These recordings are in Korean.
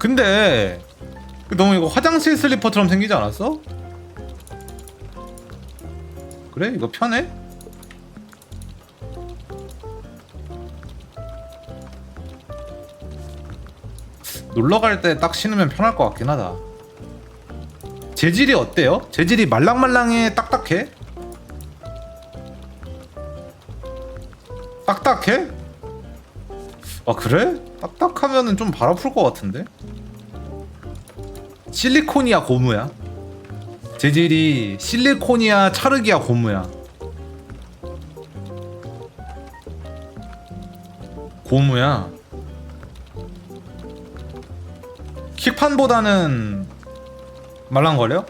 근데 너무 이거 화장실 슬리퍼처럼 생기지 않았어? 그래? 이거 편해? 놀러 갈 때 딱 신으면 편할 것 같긴 하다. 재질이 어때요? 재질이 말랑말랑해, 딱딱해? 딱딱해? 아 그래? 딱딱하면은 좀발 아플 것 같은데? 실리콘이야 고무야? 재질이 실리콘이야 차르기야 고무야? 고무야 킥판보다는 말랑거려?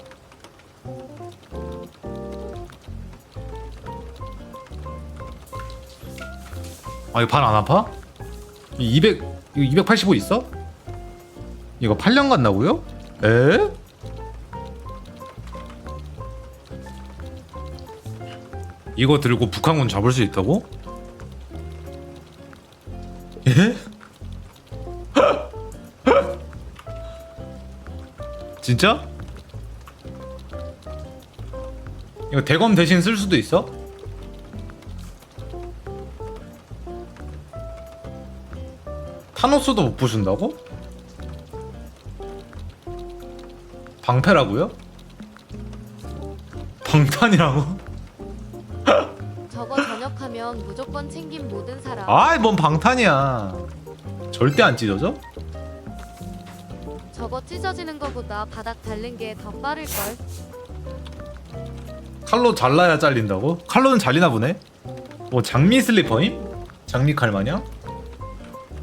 아 이거 발 안 아파? 200 이거 285 있어? 이거 8년 간다고요? 에? 이거 들고 북한군 잡을 수 있다고? 예? 진짜? 이거 대검 대신 쓸 수도 있어? 타노스도 못 부순다고? 방패라고요? 방탄이라고? 저거 전역하면 무조건 챙긴 모든 사람 아이 뭔 방탄이야 절대 안 찢어져? 저거 찢어지는 거보다 바닥 닳는 게 더 빠를 걸 칼로 잘라야 잘린다고? 칼로는 잘리나 보네? 뭐 장미 슬리퍼임? 장미 칼 마냥?